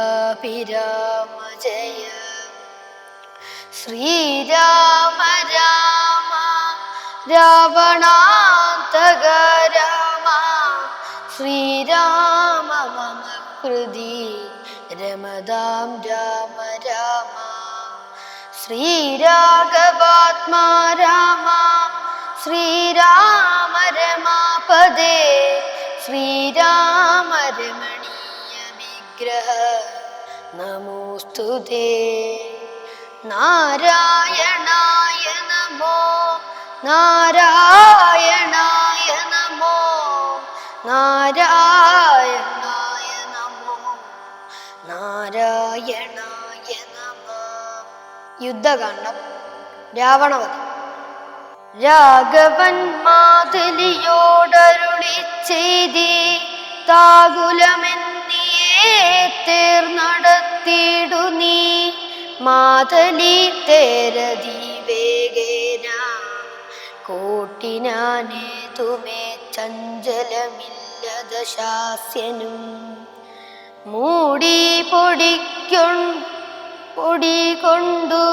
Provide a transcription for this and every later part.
ലോകാഭിരാമ ജയ. ശ്രീരാമ രാമ രാവണാന്തക രാമ ശ്രീരാമ മമ ഹൃദി രമദാം രാമ രാമ. ശ്രീരാഘവാത്മാ രാമ ശ്രീരാമ രമാപദേ ശ്രീരാമ നമോസ്തുതേ നാരായണായ നമോ നാരായണായ നമോ നാരായണായ നമോ നാരായണായ നമ. യുദ്ധകാന്ഡം രാവണവധം. രാഘവൻ മാതലിയോടരുളി ചെയ്തി താകുലമെന്നിയേ തേർ നീ മാതലി തേരതി വേഗേന കൂട്ടിനാനേ തുമേ ചഞ്ചലമില്ലത ശാസ്യനും. മൂടി പൊടിക്കൊൺ പൊടി കൊണ്ടു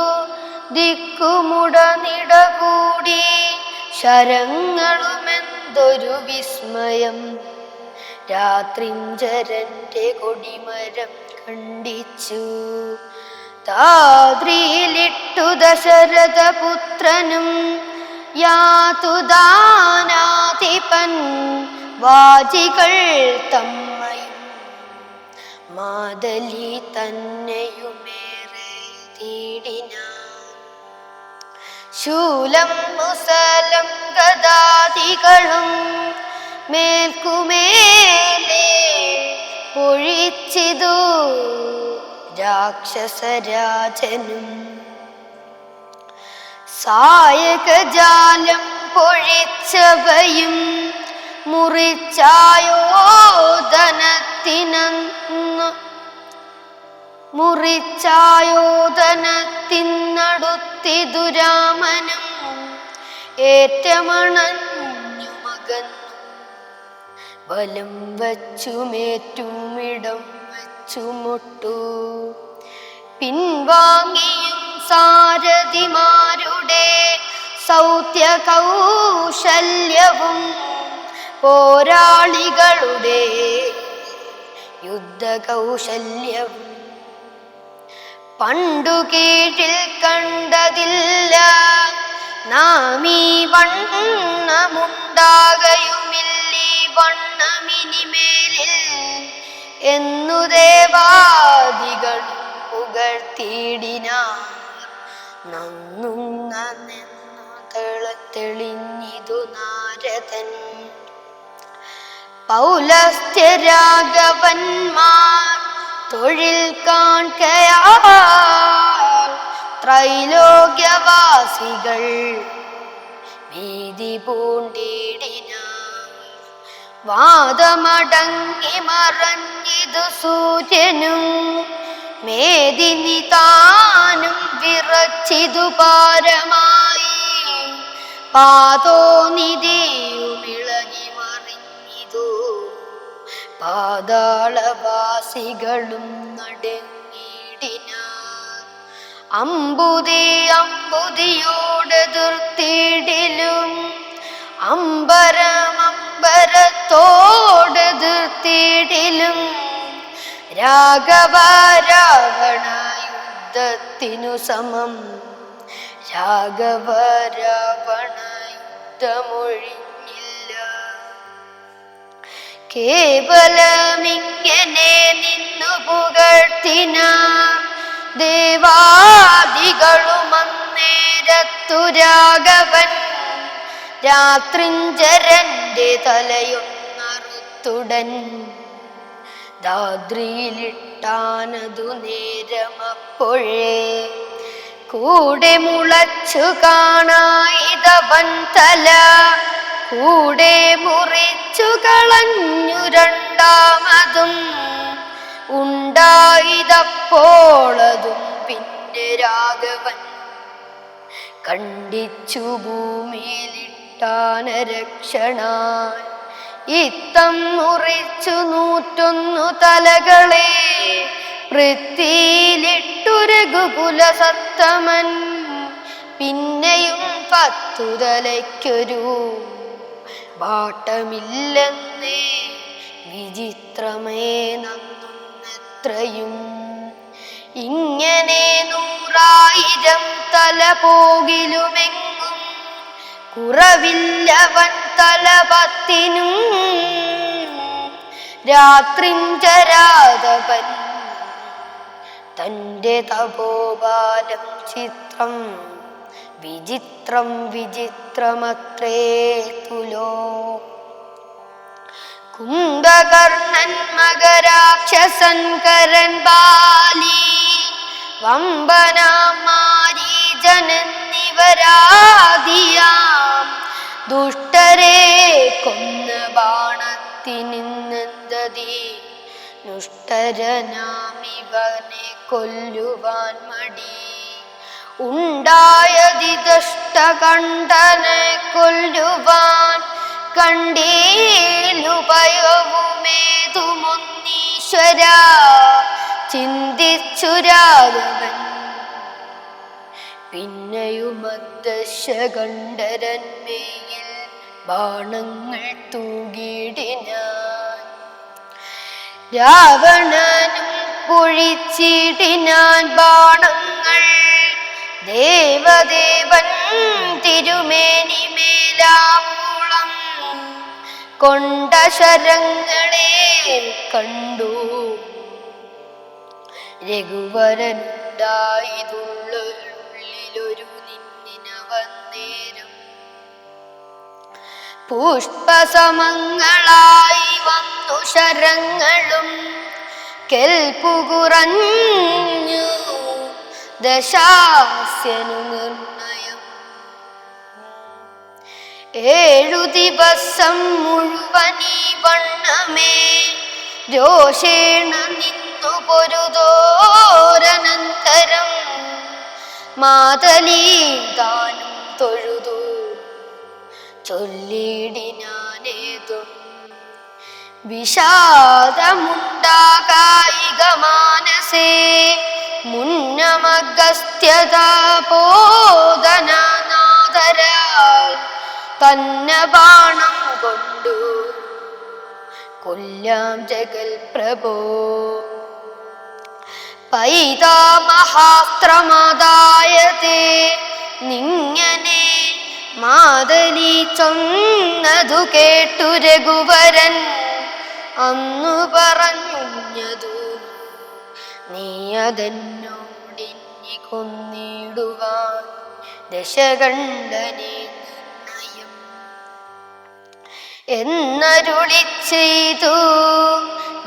ദിക്കുമുട നിടകൂടി ശരങ്ങളുമെന്തൊരു വിസ്മയം. രാത്രിഞ്ചരന്റെ കൊടിമരം ഖണ്ഡിച്ചു താദ്രിയിലിട്ടു ദശരഥപുത്രനും. യാതുദാനാധിപൻ വാജികൾ തമ്മയും. മാതലി തന്നെയുമേറെ തീടിന ശൂലം മുസലം ഗതാദികളും മേൽക്കുമേലേ പൊഴിച്ചിതു. രാക്ഷസരാജനും സായകജാലം പൊഴിച്ചവയും മുറിച്ചായോധനത്തിനു മുറിച്ചായോധനത്തിനടുത്തിതു രാമനും ഏറ്റമണഞ്ഞു മകന്നു. വലം വച്ചുമേറ്റും ഇടം വച്ചുമുട്ടു പിൻവാങ്ങിയും സാരഥിമാരുടെ സൗത്യ കൗശല്യവും പോരാളികളുടെ യുദ്ധ കൗശല്യവും പണ്ടു കീഴിൽ കണ്ടതില്ല നാമീ വണ്ണമുണ്ടാകയുമില്ലീ വണ്ണമിനിമേലിൽ എന്നു ദേവാദികൾ പുകഴ്ത്തിയിടിനാർ. നാരദൻ. പൗലസ്ത്യരാഘവന്മാർ തൊഴിൽ കാണയാ ത്രൈലോക്യവാസികൾ ഭീതി പൂണ്ടിടിന വാദമടങ്ങി മറഞ്ഞിതു സൂര്യനും മേദിനി താനും വിറച്ചിതു പാരമായി പാതോ നിധിയുമിളകി മറിഞ്ഞിതു. പാതാളവാസികളും നടങ്ങിടിന അമ്പുതി അമ്പുതിയോട് ദുർത്തിടിലും അമ്പരമമ്പരത്തോട് ദുർത്തിടിലും രാഘവ രാവണ യുദ്ധത്തിനു സമം. രാഘവ രാവണ യുദ്ധമൊഴിഞ്ഞില്ല കേവലമിങ്ങനെ നിന്നു പുകഴ്ത്തിന ദേവാദികളുമന്നേരത്തു രാഘവൻ രാത്രിഞ്ചരന്റെ തലയൊന്നറുത്തുടൻ ദാദ്രിയിലിട്ടാനതു നേരമപ്പോഴേ കൂടെ മുളച്ചു കാണായിതവൻ തല കൂടെ മുറിച്ചു കളഞ്ഞു രണ്ടാമതും ഉണ്ടായിതപ്പോളതും പിന്നെ രാഘവൻ കണ്ടിച്ചു ഭൂമിയിലിട്ടാനരക്ഷണാൻ ഇത്തം മുറിച്ചു നൂറ്റൊന്നു തലകളെ വൃത്തിയിലിട്ടു രഘുകുല സത്തമൻ പിന്നെയും പത്തു തലയ്ക്കൊരു വാട്ടമില്ലെന്നേ വിചിത്രമേ നന്നത്രയും ഇങ്ങനെ നൂറായിരം തല പോകിലുമെങ്ങും കുറവില്ലവൻ തലപത്തിനും രാത്രിഞ്ചരാതവൻ തന്റെ തപോബാലം ചിത്രം വിചിത്രം വിചിത്രമത്രേ തുലോ കുംഭകർണൻ മകരാക്ഷസൻ കരൻ ബാലി വമ്പനാമാരീജനെന്നിവരാദിയാം ദുഷ്ടരെ കൊന്ന ബാണത്തിനിന്നെന്തതി? ദുഷ്ടരനാമിവനെ കൊല്ലുവാൻ മടി. ഉണ്ടായതി ദുഷ്ടകണ്ഠനെ കൊല്ലുവാൻ കണ്ടീലുപയോഗമേതുമൊന്നീശ്വര. ചിന്തിച്ചു രാഘവൻ പിന്നെയുമദ്ദശകണ്ഠരന്മേയിൽ ബാണങ്ങൾ തൂകിടിന രാവണനും കുഴിച്ചിടിനാൻ ബാണങ്ങൾ. ദേവദേവൻ തിരുമേനി മേലാമൂളം കൊണ്ട ശരങ്ങളെ കണ്ടു. രഘുവരനുണ്ടായതുള്ളിലൊരു നിന്നിനവന്നേരം പുഷ്പസമങ്ങളായി വന്നു ശരങ്ങളും കെൽപ്പു കുറഞ്ഞു ദശാസ്യനു നിർണയം. ഏഴു ദിവസം മുഴുവൻ ഈ വണ്ണമേ രോഷേണ നിന്നു പൊരുതോരനന്തരം. മാതലീ താനും തൊഴുതു. ചൊല്ലിടിനാനേതും വിഷാദമുണ്ടാകായിക മാനസേ മുന്നമഗസ്ത്യത ബോധനാദരാൽ തന്ന ബാണം കൊണ്ടു. കൊല്ലാം ജഗൽ പ്രഭോ പൈതാമഹാസ്ത്രമതായതേ നിങ്ങനെ മാതലി ചൊന്നതു കേട്ടു രഘുവരൻ. അന്നു പറഞ്ഞതു നീ അതെന്നോടി കൊന്നിടുവാൻ ദശകണ്ഠനെ നിർണയം. എന്നരുളി ചെയ്തു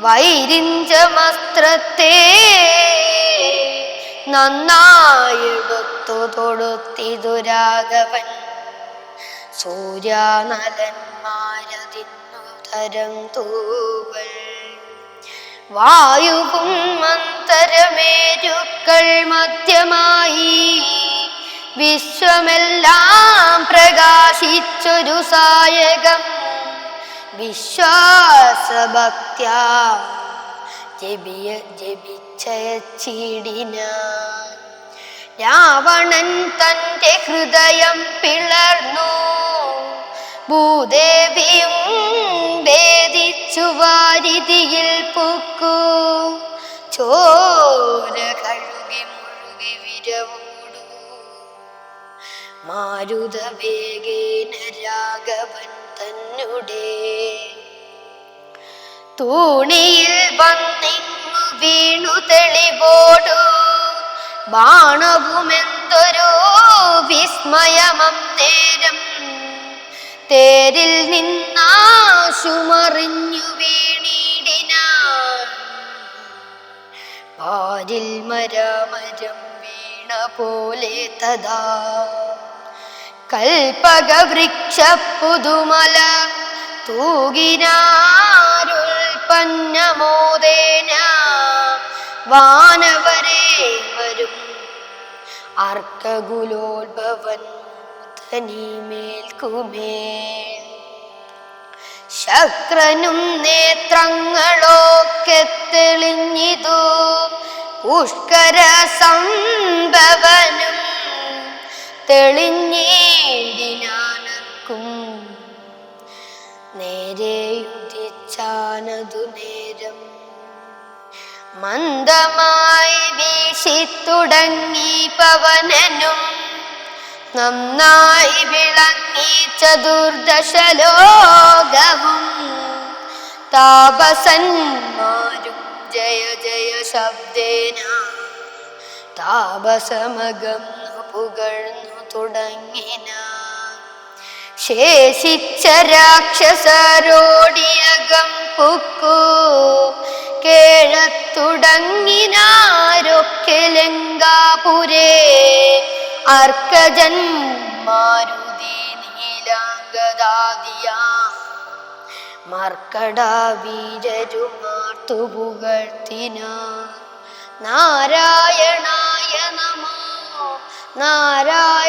വൈരിഞ്ചമസ്ത്രത്തെ നന്നായെടുത്തു തൊടുത്തിതു രാഘവൻ സൂര്യാനലന്മാരതിന്നു തരം തൂവൽ വായുവും മന്തരമേരുക്കൾ മധ്യമായി വിശ്വമെല്ലാം പ്രകാശിച്ചൊരു സായകം. വിശ്വാസഭക്ത്യാ ജപിയ ജപിച്ചയച്ചിടിന രാവണൻ തന്റെ ഹൃദയം പിളർന്നു. ഭൂദേവിയും വേദിച്ചു വാരിതിയിൽ പൂക്കു. ചോര കഴുകി മുഴുകി വിരവോടു. മാരുത വേഗേന രാഘവൻ തന്നുടേ തൂണിയിൽ വന്നിങ്ങു വീണു തെളിവോടു. ബാണവുമെന്തൊരു വിസ്മയമം നേരം തേരിൽ നിന്നാശുമറിഞ്ഞു വീണിടിനാൻ പാരിൽ മരമരം വീണ പോലെ തഥാ കൽപ്പകവൃക്ഷ പുതുമല തൂകിനാരുൽപ്പന്നമോദേന വാനവരെ വരും. അർക്കകുലോത്ഭവൻ തനിമേൽക്കുമേൽ ശക്രനും നേത്രങ്ങളൊക്കെ തെളിഞ്ഞിതു. പുഷ്കര സംഭവനും തെളിഞ്ഞേടിനാനർക്കും നേരെയുദിച്ചാനതു നേരം മന്ദമായി വീശിത്തുടങ്ങി പവനനും നന്നായി വിളങ്ങി ചതുർദശലോകവും താപസന്മാരും ജയ ജയ ശബ്ദേന താപസമകം പുകഴ്ന്നു തുടങ്ങിന. ശേഷിച്ച രാക്ഷസരോടിയകം പുക്കു. കേഴത്തുടങ്ങിനാരൊക്കെ ലങ്കാപുരേ. അർക്കജൻ മാരുതി നീലാംഗദാദിയാ മർക്കടാവീരരുമാർത്തു നാരായണായ നമോ. നാരായണായ